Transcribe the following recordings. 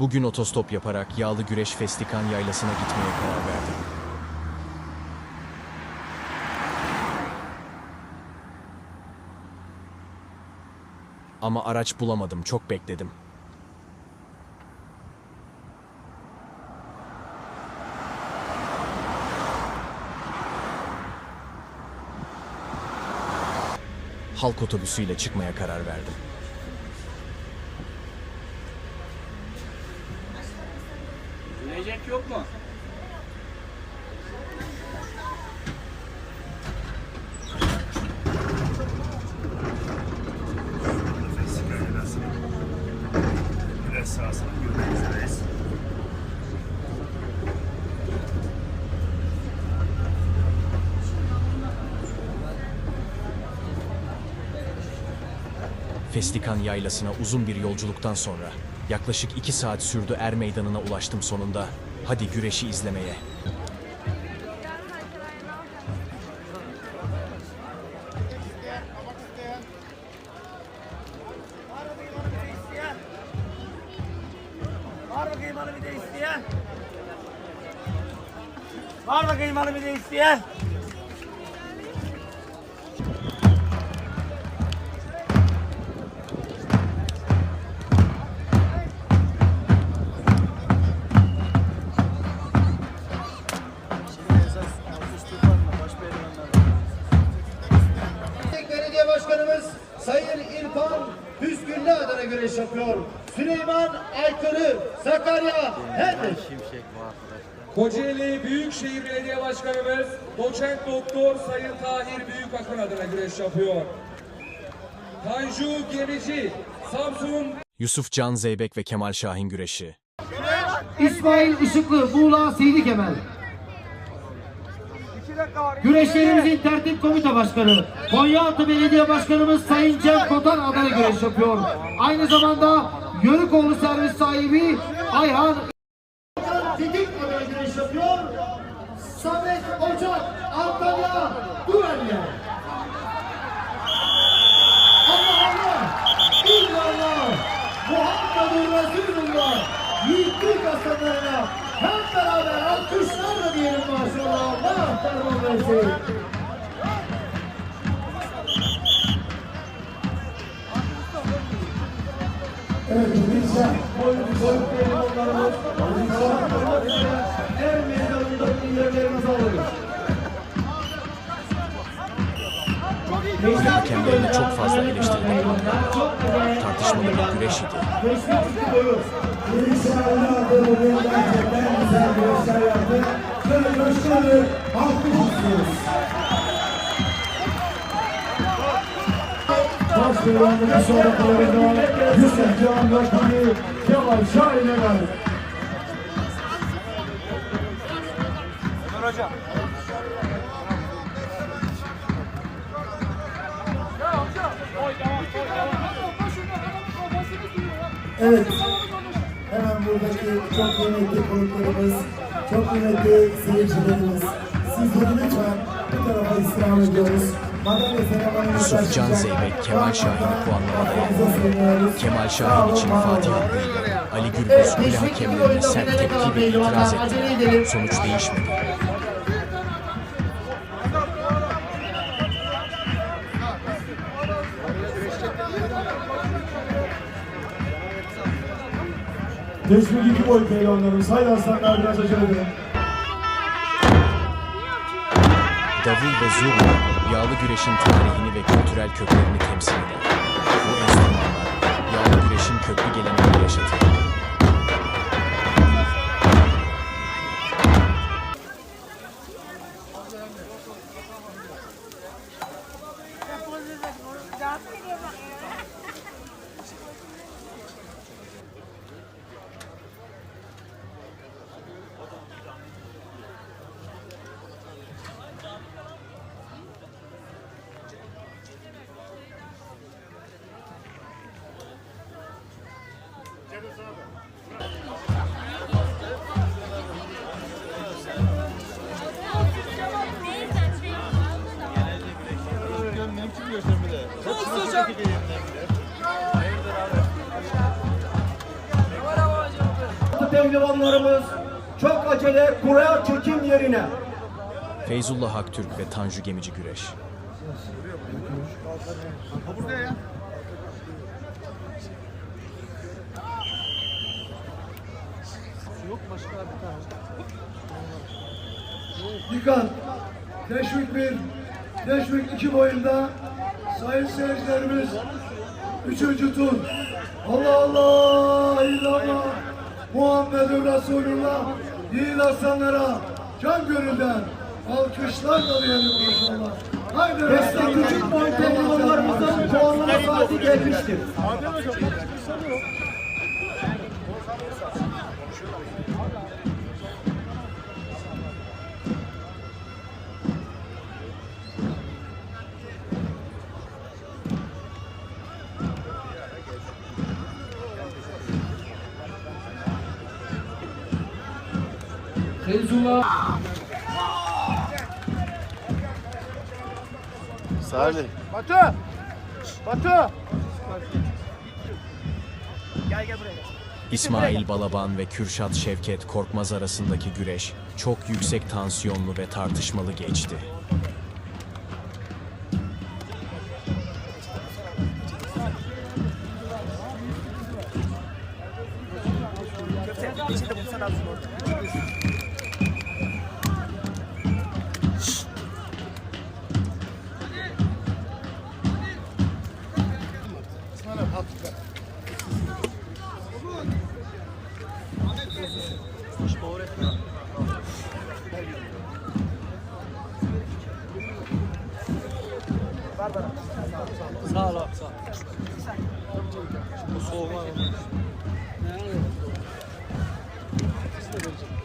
Bugün otostop yaparak Yağlı Güreş Festikan Yaylası'na gitmeye karar verdim. Ama araç bulamadım, çok bekledim. Halk otobüsüyle çıkmaya karar verdim. Yok mu? Festikan Yaylası'na uzun bir yolculuktan sonra yaklaşık iki saat sürdü Er Meydanı'na ulaştım sonunda. Hadi güreşi izlemeye. Var mı kıymalı bir de isteyen? İrfan Hüzgünlü adına güreş yapıyor. Süleyman Aykırı, Sakarya, Hendek. Kocaeli Büyükşehir Belediye Başkanımız Doçent Doktor Sayın Tahir Büyükakın adına güreş yapıyor. Tanju Gemici, Samsun Yusuf Can Zeybek ve Kemal Şahin güreşi. İsmail Işıklı, Muğla Seydi Kemal. Güreşlerimizin tertip komite başkanı Konyaaltı Belediye Başkanımız Sayın Cem Kotan adına güreş yapıyor. Aynı zamanda Yörükoğlu servis sahibi Ayhan Didik adına güreş yapıyor. Samet Ocak, Antalya, Duvenye. Allah Allah! İllallah! Muhammedur Resulullah! Yiğitlik aslanlarına hep beraber alkışlarla diyelim maşallah. Versin. Evet, er çok fazla eleştirdim. Tartışmalı bir. Böyle coşkulu alkış istiyoruz. Devranının sonra kalarında Yusuf Can Rakibi Kemal Şahin'e geldi. Evet. Hemen buradaki çok kıymetli konuklarımız, çok kıymetli seyircilerimiz. Sizleri lütfen bu tarafa istirham ediyoruz. Madalya seremonimiz Yusuf Can başlayacak. Zeybek, Kemal Şahin'i puanlamada. Kemal Şahin için Fatih Hakkı'yla Ali Gürbüz bile hakemlerine sert tepki ve itiraz etti. Sonuç değişmedi. Teşvik iki boy pehlivanlarımız. Haydi aslanlar biraz acele edelim. Davul ve zurna yağlı güreşin tarihini ve kültürel köklerini temsil eder. Bu enstrümanlar yağlı güreşin köklü geleneğini yaşatır. Devlivanlarımız çok acele kura çekim yerine. Feyzullah Aktürk ve Tanju Gemici Güreş. Dikkat! Teşvik 1, teşvik 2 boyunda sayın seyircilerimiz 3. tur. Allah Allah illallah Muhammedun Resulullah değil aslanlara can gönülden alkışlarla diyelim inşallah. Haydi Destek küçük boy pehlivanlarımızın puanlama saati gelmiştir. Feyzullah Batu! Batu! İsmail Balaban ve Kürşat Şevket Korkmaz arasındaki güreş çok yüksek tansiyonlu ve tartışmalı geçti. Sağ ol abi sağ ol. Bu soğuma. Ne? Siz de verecek.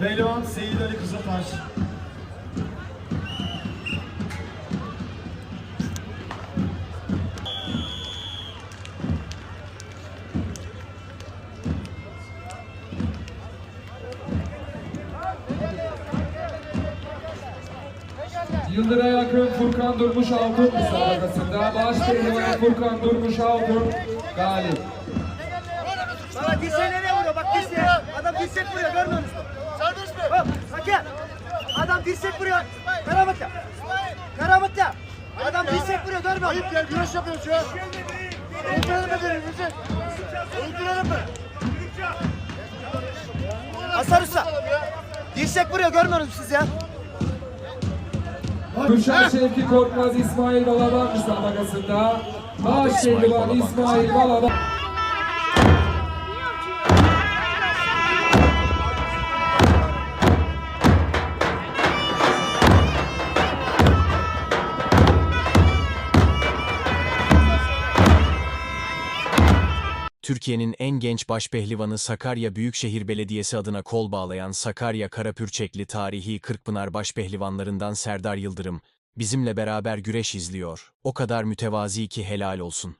Pehlivan Seyit Ali Kızıltaş. Yıldıray Akın Furkan Durmuş Altun müsabakasında baş pehlivan Furkan Durmuş Altun galip. Bana dirseğe nereye vuruyor? Bak dirseğe. Adam dirsek vuruyor görmüyor musun? Serbest mi? Hop hakem. Adam dirsek vuruyor. Karabatla. Karabatla. Adam dirsek vuruyor görmüyor musun? Ayıp ya güreş yapıyoruz ya. Öldürelim mi birbirimizi? Öldürelim mi? Hasan Usta. Dirsek vuruyor görmüyor musunuz siz ya? Kürşat Şevki Korkmaz İsmail Balaban müsabakasında baş pehlivan İsmail Balaban. Türkiye'nin en genç başpehlivanı Sakarya Büyükşehir Belediyesi adına kol bağlayan Sakarya Karapürçekli tarihi Kırkpınar başpehlivanlarından Serdar Yıldırım, bizimle beraber güreş izliyor. O kadar mütevazi ki helal olsun.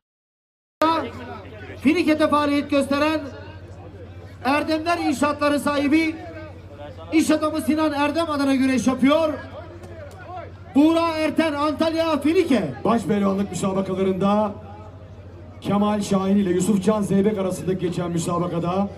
Finike'de faaliyet gösteren Erdemler İnşaatları sahibi iş adamı Sinan Erdem adına güreş yapıyor. Buğra Erten Antalya Finike. Baş pehlivanlık müsabakalarında Kemal Şahin ile Yusuf Can Zeybek arasında geçen müsabakada.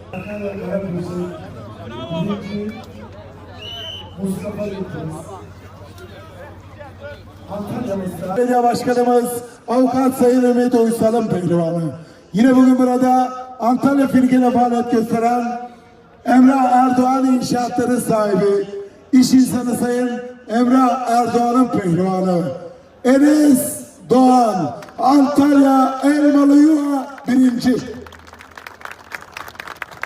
Belediye Başkanımız Avukat Sayın Ümit Uysal'ın pehlivanı. Yine bugün burada Antalya Firki'ne faaliyet gösteren Emrah Erdoğan İnşaatları sahibi, iş insanı Sayın Emrah Erdoğan'ın pehlivanı. Enes Doğan, Antalya Elmalı Yuva birinci.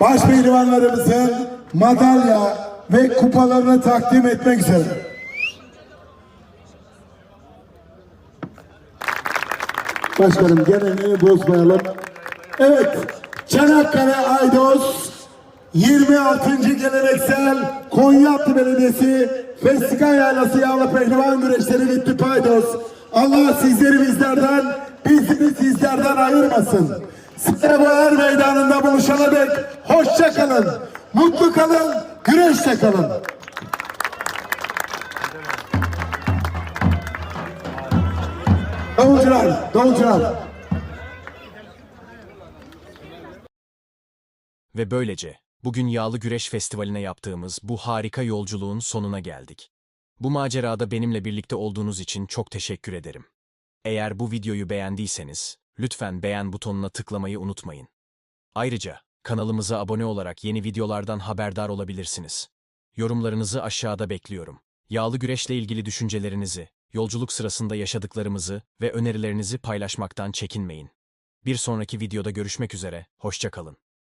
Baş pehlivanlarımızın madalya ve kupalarını takdim etmek üzere. Başkanım geleneği bozmayalım. Evet, Çanakkale Aydos 26. geleneksel Konyaaltı Belediyesi Festika Yaylası Yağlı Pehlivan Güreşleri bitti Paydos. Allah sizleri bizlerden, bizi sizlerden ayırmasın. Bu er meydanında buluşana dek hoşça kalın, mutlu kalın, güreşte kalın. Davulcular, davulcular. Ve böylece bugün Yağlı Güreş Festivali'ne yaptığımız bu harika yolculuğun sonuna geldik. Bu macerada benimle birlikte olduğunuz için çok teşekkür ederim. Eğer bu videoyu beğendiyseniz lütfen beğen butonuna tıklamayı unutmayın. Ayrıca kanalımıza abone olarak yeni videolardan haberdar olabilirsiniz. Yorumlarınızı aşağıda bekliyorum. Yağlı güreşle ilgili düşüncelerinizi, yolculuk sırasında yaşadıklarımızı ve önerilerinizi paylaşmaktan çekinmeyin. Bir sonraki videoda görüşmek üzere, hoşça kalın.